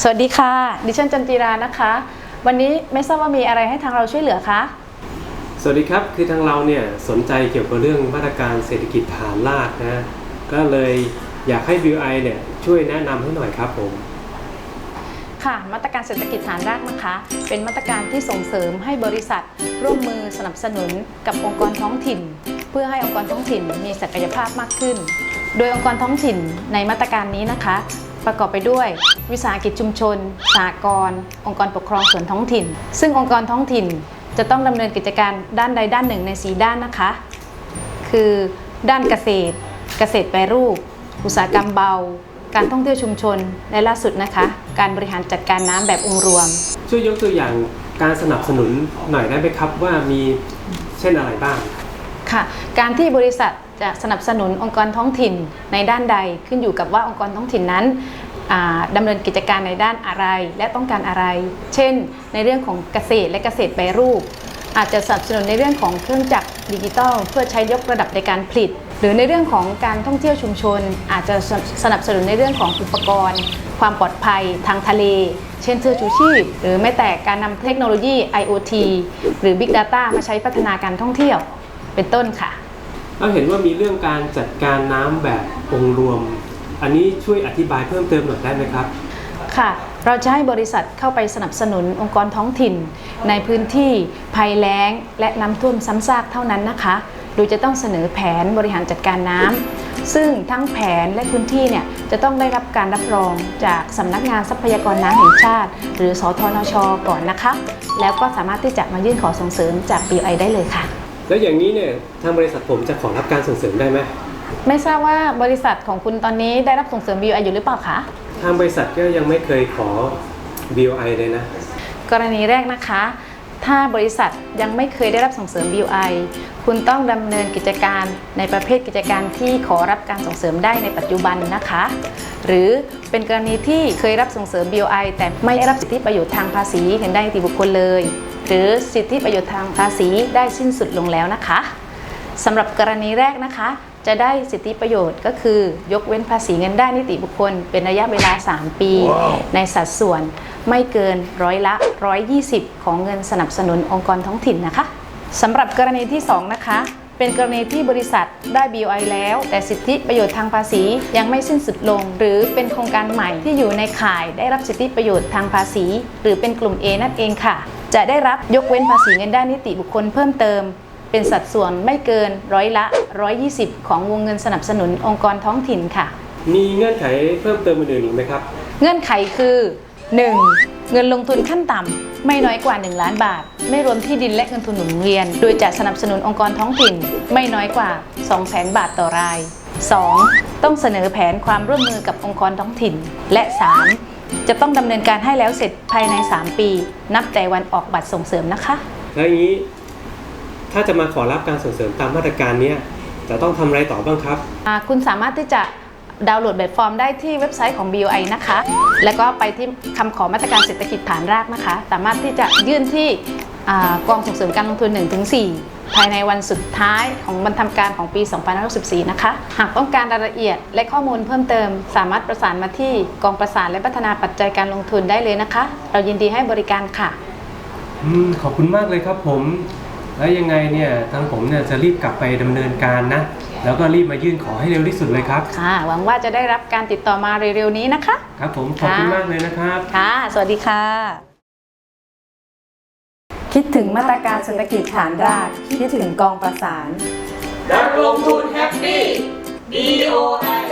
สวัสดีค่ะ ดิฉันจันจิรานะคะ วันนี้ไม่ทราบว่ามีอะไรให้ทางเราช่วยเหลือคะสวัสดีครับ คือทางเราเนี่ยสนใจเกี่ยวกับเรื่องมาตรการเศรษฐกิจฐานรากนะก็เลยอยากให้ BI เนี่ยช่วยแนะนำให้หน่อยครับผมค่ะมาตรการเศรษฐกิจฐานรากนะคะ เป็นมาตรการที่ส่งเสริมให้บริษัท ร่วมมือสนับสนุนกับองค์กรท้องถิ่น เพื่อให้องค์กรท้องถิ่นมีศักยภาพมากขึ้น โดยองค์กรท้องถิ่นในมาตรการนี้นะคะ ประกอบไปด้วย วิสาหกิจชุมชนสหกรณ์องค์กรปกครองส่วนท้องถิ่น ซึ่งองค์กรท้องถิ่นจะต้องดำเนินกิจการด้านใดด้านหนึ่งในสีด้านนะคะ คือด้านเกษตร เกษตรแปรรูป อุตสาหกรรมเบา การท่องเที่ยวชุมชน และล่าสุดนะคะ การบริหารจัดการน้ำแบบองค์รวม ช่วยยกตัวอย่างการสนับสนุนหน่อยได้ไหมครับว่ามีเช่นอะไรบ้าง ค่ะ การที่บริษัท จะสนับสนุนองค์กรท้องถิ่นในด้านใดขึ้นอยู่กับว่าองค์กรท้องถิ่นนั้นอ่าดำเนินกิจการในด้านอะไรและต้องการอะไร เช่น ในเรื่องของเกษตรและเกษตรแปรรูป อาจจะสนับสนุนในเรื่องของเครื่องจักรดิจิทัล เพื่อใช้ยกระดับในการผลิต หรือในเรื่องของการท่องเที่ยวชุมชน อาจจะสนับสนุนในเรื่องของอุปกรณ์ ความปลอดภัยทางทะเล เช่นเสื้อชูชีพ หรือแม้แต่การนำเทคโนโลยี IoT หรือ Big Data มาใช้พัฒนาการท่องเที่ยว เป็นต้นค่ะ เราเห็นว่ามีเรื่องการจัดการน้ำแบบองค์รวม อันนี้ช่วยอธิบายเพิ่มเติมหน่อยได้ไหมครับ ค่ะ เราจะให้บริษัทเข้าไปสนับสนุนองค์กรท้องถิ่น ในพื้นที่ภัยแล้ง และน้ำท่วมซ้ำซากเท่านั้นนะคะ โดยจะต้องเสนอแผนบริหารจัดการน้ำซึ่งทั้งแผนและพื้นที่เนี่ยจะต้องได้รับการรับรองจากสำนักงานทรัพยากรน้ำแห่งชาติ หรือสทนช ก่อนนะคะ แล้วก็สามารถที่จะมายื่นขอส่งเสริมจาก BI ได้เลยค่ะ แล้วอย่างนี้เนี่ยทางบริษัทผมจะขอรับการส่งเสริมได้ไหมไม่ทราบว่าบริษัทของคุณตอนนี้ได้รับส่งเสริม BI อยู่หรือเปล่าคะทางบริษัทก็ยังไม่เคยขอ BOI เลยนะ กรณีแรกนะคะ ถ้าบริษัทยังไม่เคยได้รับส่งเสริม BOI คุณต้องดำเนินกิจการในประเภทกิจการที่ขอรับการส่งเสริมได้ในปัจจุบันนะคะ หรือเป็นกรณีที่เคยรับส่งเสริม BOI แต่ไม่ได้รับสิทธิประโยชน์ทางภาษีเห็นได้นิติบุคคลเลย หรือสิทธิประโยชน์ทางภาษีได้สิ้นสุดลงแล้วนะคะสำหรับกรณีแรกนะคะ จะได้สิทธิประโยชน์ก็คือยกเว้นภาษีเงินได้นิติบุคคล เป็นระยะเวลา 3 ปีในสัดส่วนไม่เกินร้อยละ 120 ของเงินสนับสนุนองค์กรท้องถิ่นนะคะสำหรับกรณีที่ 2 นะคะ เป็นกรณีที่บริษัทได้ BOI แล้ว แต่สิทธิประโยชน์ทางภาษียังไม่สิ้นสุดลง หรือเป็นโครงการใหม่ที่อยู่ในข่ายได้รับสิทธิประโยชน์ทางภาษี หรือเป็นกลุ่ม A นั่นเองค่ะ จะได้รับยกเว้นภาษีเงินได้นิติบุคคลเพิ่มเติม เป็นสัดส่วนไม่เกินร้อยละ 120 ของวงเงินสนับสนุนองค์กรท้องถิ่นค่ะ มีเงื่อนไขเพิ่มเติมอื่นๆอีกไหมครับ เงื่อนไขคือ 1. เงินลงทุนขั้นต่ำไม่น้อยกว่า 1 ล้านบาท ไม่รวมที่ดินและเงินทุนหมุนเวียน โดยจะสนับสนุนองค์กรท้องถิ่น ไม่น้อยกว่า2แสนบาทต่อราย 2. ต้องเสนอแผนความร่วมมือกับองค์กรท้องถิ่น และ 3. จะต้องดำเนินการให้แล้วเสร็จภายใน 3 ปี นับแต่วันออกบัตรส่งเสริมนะคะ แล้วอย่างนี้ถ้าจะมาขอรับการส่งเสริมตามมาตรการเนี้ยจะต้องทำอะไรต่อบ้างครับ อ่าคุณสามารถที่จะดาวน์โหลดแบบฟอร์มได้ที่เว็บไซต์ของ BOI นะคะ แล้วก็ไปที่คำขอมาตรการเศรษฐกิจฐานรากนะคะ สามารถที่จะยื่นที่อ่ากองส่งเสริมการลงทุน 1-4 ภายในวันสุดท้ายของบรรทำการของปี 2564 นะคะ หากต้องการรายละเอียดและข้อมูลเพิ่มเติม สามารถประสานมาที่กองประสานและพัฒนาปัจจัยการลงทุนได้เลยนะคะ เรายินดีให้บริการค่ะอืมขอบคุณมากเลยครับผม แล้วยังไงเนี่ยทางผมเนี่ยจะรีบกลับไปดำเนินการนะ แล้วก็รีบมายื่นขอให้เร็วที่สุดเลยครับ ค่ะ หวังว่าจะได้รับการติดต่อมาเร็วๆนี้นะคะ ครับผมขอบคุณมากเลยนะครับ ค่ะ สวัสดีค่ะ คิดถึงมาตรการเศรษฐกิจฐานราก คิดถึงกองประสาน นักลงทุนแฮปปี้ BOI